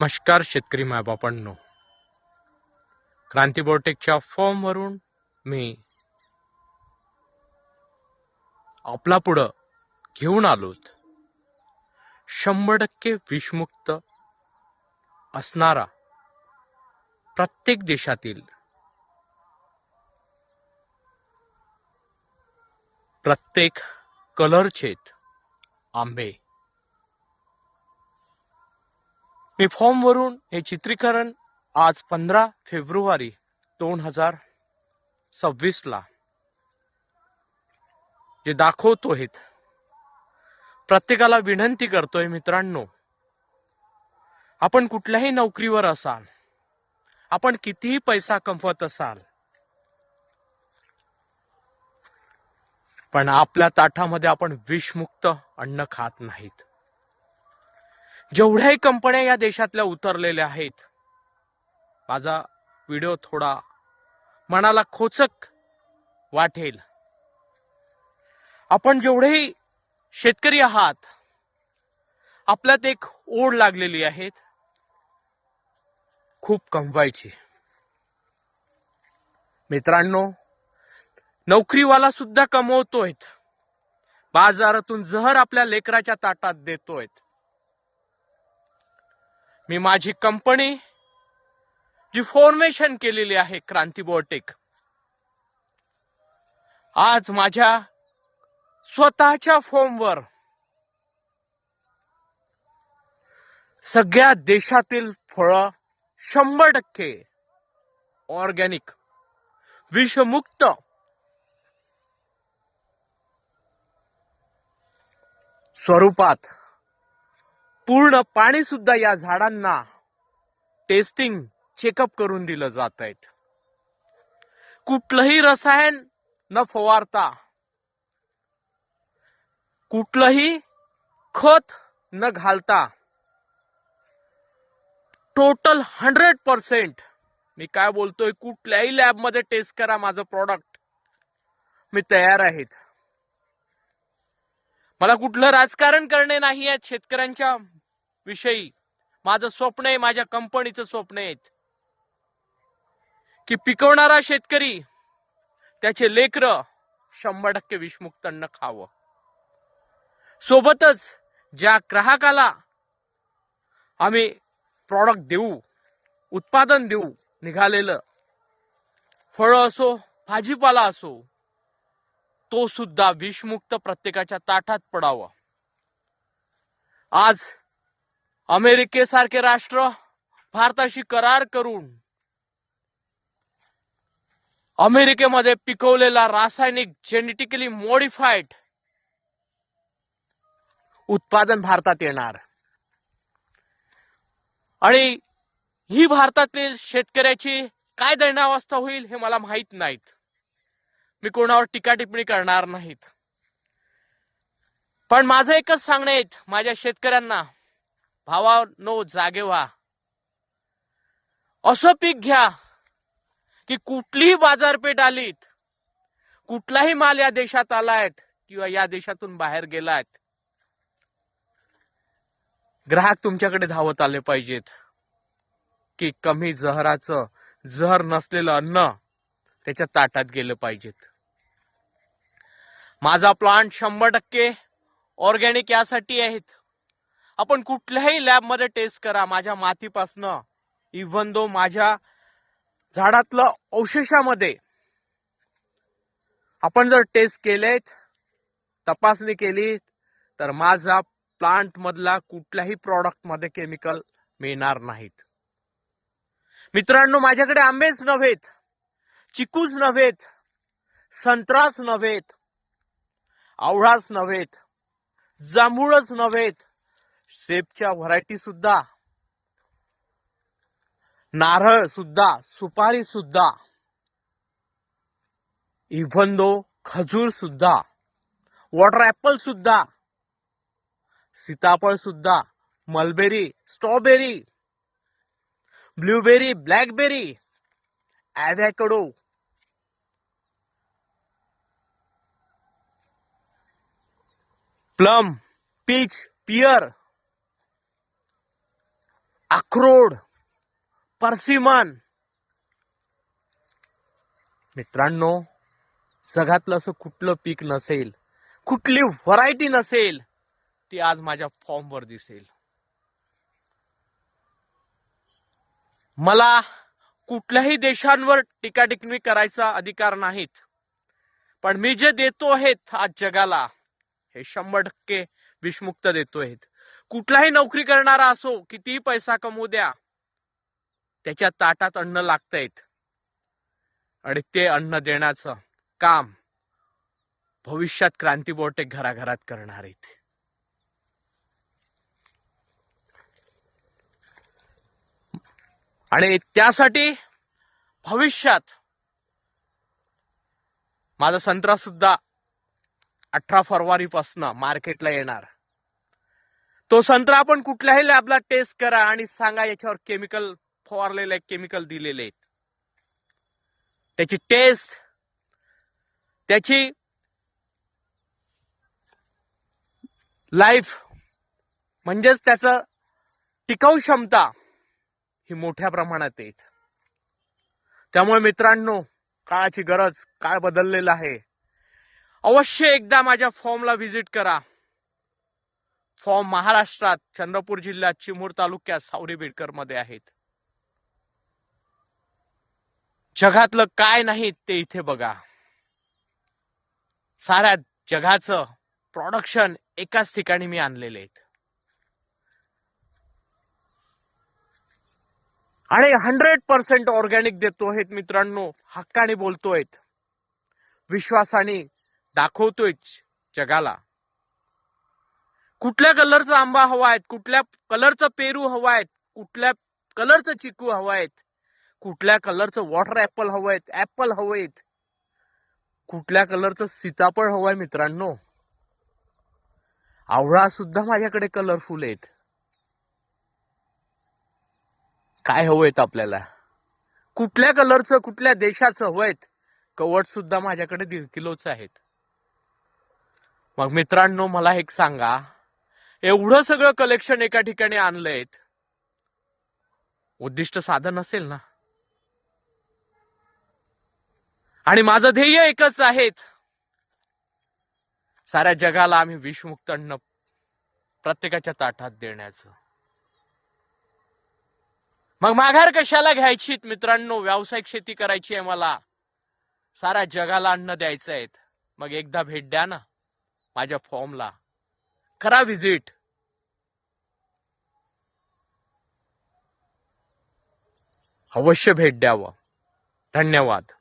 नमस्कार शेतकरी मायबापांनो. क्रांती बोटेकच्या फॉर्मवरून मी आपला पुढं घेऊन आलोत. शंभर टक्के विषमुक्त असणारा प्रत्येक देशातील प्रत्येक कलरचेत आंबे. मी फॉर्मवरून हे चित्रीकरण आज पंधरा फेब्रुवारी दोन हजार सव्वीसला जे दाखवतोय प्रत्येकाला विनंती करतोय मित्रांनो आपण कुठल्याही नोकरीवर असाल आपण कितीही पैसा कमवत असाल पण आपल्या ताटामध्ये आपण विषमुक्त अन्न खात नाहीत. जेवढ्याही कंपन्या या देशातल्या उतरलेल्या आहेत माझा व्हिडिओ थोडा मनाला खोचक वाटेल. आपण जेवढेही शेतकरी आहात आपल्यात एक ओढ लागलेली आहेत खूप कमवायची. मित्रांनो नोकरीवाला सुद्धा कमवतोय बाजारातून जहर आपल्या लेकराच्या ताटात देतोय मी माझी कंपनी जी फॉर्मेशन केलेली आहे क्रांती बॉटेक आज माझ्या स्वतःच्या फॉर्मवर सगळ्या देशातील फळं शंभर टक्के ऑर्गॅनिक विषमुक्त. स्वरूपात पूर्ण पाणी सुद्धा या झाडांना टेस्टिंग चेकअप करून दिलं जात आहेत. कुठलंही रसायन न फवारता कुठलंही खत न घालता टोटल हंड्रेड पर्सेंट मी काय बोलतोय कुठल्याही लॅबमध्ये टेस्ट करा माझं प्रॉडक्ट मी तयार आहेत. मला कुठलं राजकारण करणे नाही आहेत शेतकऱ्यांच्या. विषयी. माझं स्वप्न आहे माझ्या कंपनीचं स्वप्न आहे. की पिकवणारा शेतकरी त्याचे लेकर शंभर टक्के विषमुक्त अन्न खावं. सोबतच ज्या ग्राहकाला आम्ही प्रॉडक्ट देऊ उत्पादन देऊ निघालेलं फळं असो भाजीपाला असो तो सुद्धा विषमुक्त प्रत्येकाच्या ताटात पडावा. आज अमेरिकेसारखे राष्ट्र भारताशी करार करून अमेरिकेमध्ये पिकवलेला रासायनिक जेनेटिकली मॉडिफाईड उत्पादन भारतात येणार. आणि ही भारतातील शेतकऱ्याची काय दैनावस्था होईल हे मला माहीत नाहीत. मी कोणावर टीका टिप्पणी करणार नाहीत. पण माझं एकच सांगणं आहे माझ्या शेतकऱ्यांना भावा नो जागे व्हा. असं पीक घ्या की कुठलीही बाजारपेठ आलीत कुठलाही माल या देशात आलायत किंवा या देशातून बाहेर गेलायत ग्राहक तुमच्याकडे धावत आले पाहिजेत की कमी जहराचं जहर नसलेलं अन्न त्याच्या ताटात गेलं पाहिजेत. माझा प्लांट शंभर टक्के ऑर्गॅनिक यासाठी आहेत. आपण कुठल्याही लॅबमध्ये टेस्ट करा माझ्या मातीपासनं. इव्हन दो माझ्या झाडातलं अवशेषामध्ये आपण जर टेस्ट केलेत तपासणी केली तर माझा प्लांट मधला कुठल्याही प्रॉडक्टमध्ये केमिकल मिळणार नाहीत. मित्रांनो माझ्याकडे आंबेच नव्हेत चिकूच नव्हेत संत्रास नव्हेत आवळाच नव्हेत जांभूळच नव्हेत सेपच्या व्हरायटी सुद्धा. नारळ सुद्धा सुपारी सुद्धा. इव्हन दो खजूर सुद्धा. वॉटर ॲपल सुद्धा. सीताफळ सुद्धा. Mulberry strawberry blueberry blackberry avocado plum peach pear अक्रोड परसिमान. मित्रांनो जगातलं असं कुठलं पीक नसेल कुठली व्हरायटी नसेल ती आज माझ्या फॉर्मवर दिसेल. मला कुठल्याही देशांवर टीका करायचा अधिकार नाहीत पण मी जे देतो आहेत आज जगाला हे शंभर टक्के विषमुक्त देतो आहेत कुठलाही नोकरी करणारा असो कितीही पैसा कमवू द्या त्याच्या ताटात अन्न लागतायत. आणि ते अन्न देण्याचं काम भविष्यात क्रांती बोटे घराघरात करणार आहेत आणि त्यासाठी भविष्यात माझा संत्रा सुद्धा अठरा फरवरीपासून मार्केटला येणार. तो संत्रा आपण कुठल्याही लॅबला टेस्ट करा आणि सांगा याच्यावर केमिकल फवारलेले केमिकल दिलेले आहेत. त्याची टेस्ट त्याची लाईफ म्हणजेच त्याचं टिकाऊ क्षमता ही मोठ्या प्रमाणात आहेत. त्यामुळे मित्रांनो काळाची गरज काळ बदललेला आहे? अवश्य एकदा माझ्या फॉर्मला व्हिजिट करा. फॉर्म महाराष्ट्रात चंद्रपूर जिल्ह्यात चिमूर तालुक्यात सावरी बिडकरमध्ये आहेत. जगातलं काय नाही ते इथे बघा. साऱ्या जगाचं प्रोडक्शन एकाच ठिकाणी मी आणलेले आहेत आणि हंड्रेड पर्सेंट ऑर्गॅनिक देतो आहेत मित्रांनो हक्काने बोलतोय. विश्वासाने दाखवतोय जगाला. कुठल्या कलरचा आंबा हवा आहे कुठल्या कलरचं पेरू हवा आहेत कुठल्या कलरचं चिकू हवा आहेत कुठल्या कलरचं वॉटर ऍपल हवं आहेत ऍपल हवं आहेत कुठल्या कलरचं सीताफळ हवं आहे मित्रांनो. आवळा सुद्धा माझ्याकडे कलरफुल आहेत. काय हवं आहेत आपल्याला? कुठल्या कलरचं कुठल्या देशाचं हवं आहेत कवट सुद्धा माझ्याकडे दीड किलोच आहेत. मग मित्रांनो मला एक सांगा. एवढं सगळं कलेक्शन एका ठिकाणी आणलंयत. उद्दिष्ट साधन असेल ना? आणि माझं ध्येय एकच आहेत. साऱ्या जगाला आम्ही विषमुक्त अन्न प्रत्येकाच्या ताटात देण्याचं. मग माघार कशाला घ्यायची मित्रांनो? व्यावसायिक शेती करायची आहे मला. साऱ्या जगाला अन्न द्यायचं आहे मग एकदा भेट द्या ना माझ्या फॉर्मला करा विजिट अवश्य भेट द्यावं. धन्यवाद.